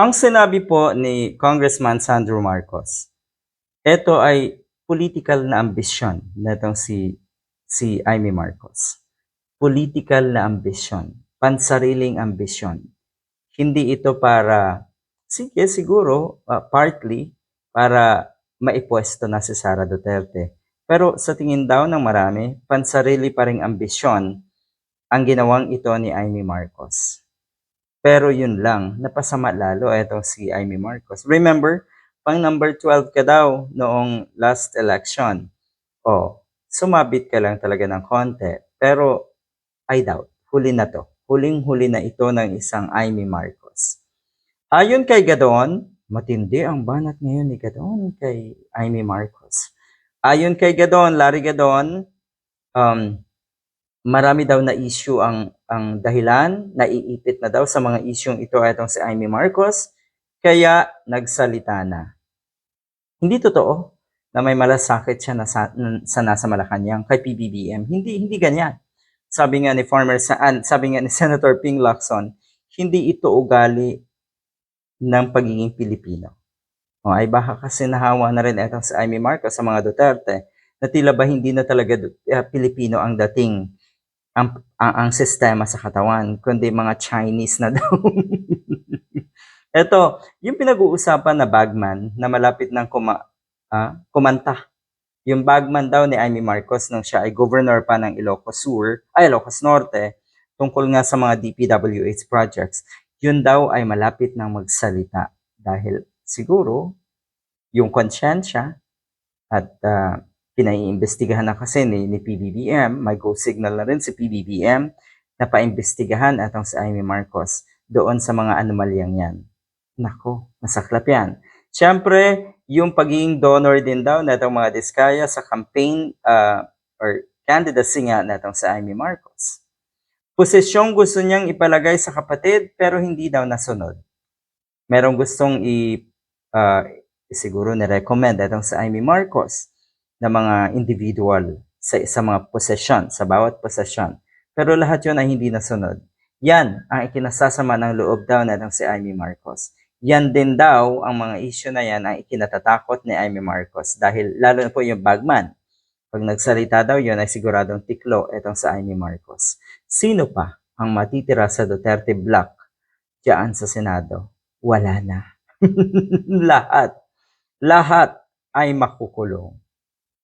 Ang sinabi po ni Congressman Sandro Marcos, ito ay political na ambisyon netong si si Amy Marcos. Political na ambisyon, pansariling ambisyon. Hindi ito para sige siguro uh, partly para maipwesto na si Sara Duterte. Pero sa tingin daw ng marami, pansarili pa ring ambisyon ang ginawang ito ni Amy Marcos. Pero yun lang, napasama lalo itong si Amy Marcos. Remember, pang number 12 ka daw noong last election. O, sumabit ka lang talaga ng konti. Pero, I doubt, huli na to. Huling-huli na ito ng isang Amy Marcos. Ayon kay Gadon, matindi ang banat ngayon ni Gadon kay Amy Marcos. Ayon kay Gadon, Larry Gadon, um, marami daw na issue ang ang dahilan, naiipit na daw sa mga isyong ito itong si Amy Marcos, kaya nagsalita na. Hindi totoo na may malasakit siya na sa, sa nasa Malacanang kay PBBM. Hindi hindi ganyan. Sabi nga ni former Saan, sabi nga ni Senator Ping Lacson, hindi ito ugali ng pagiging Pilipino. O, ay baka kasi nahawa na rin itong si Amy Marcos sa mga Duterte na tila ba hindi na talaga uh, Pilipino ang dating ang, ang, ang sistema sa katawan, kundi mga Chinese na daw. Ito, yung pinag-uusapan na bagman na malapit ng kuma, ah, kumanta. Yung bagman daw ni Amy Marcos nung siya ay governor pa ng Ilocos Sur, ay Ilocos Norte, tungkol nga sa mga DPWH projects. Yun daw ay malapit ng magsalita dahil siguro yung konsyensya at uh, pinaiimbestigahan na kasi ni, ni PBBM, may go signal na rin si PBBM na paimbestigahan atong si Amy Marcos doon sa mga anomalyang yan. Nako, masaklap yan. Siyempre, yung pagiging donor din daw na itong mga diskaya sa campaign uh, or candidacy nga na itong si Amy Marcos. Posisyong gusto niyang ipalagay sa kapatid pero hindi daw nasunod. Merong gustong i, uh, siguro ni-recommend itong si Amy Marcos na mga individual sa, sa mga posesyon, sa bawat posesyon. Pero lahat yon ay hindi nasunod. Yan ang ikinasasama ng loob daw na ng si Amy Marcos. Yan din daw ang mga issue na yan ang ikinatatakot ni Amy Marcos dahil lalo na po yung bagman. Pag nagsalita daw yon ay siguradong tiklo itong sa Amy Marcos. Sino pa ang matitira sa Duterte Block diyan sa Senado? Wala na. Lahat. Lahat ay makukulong.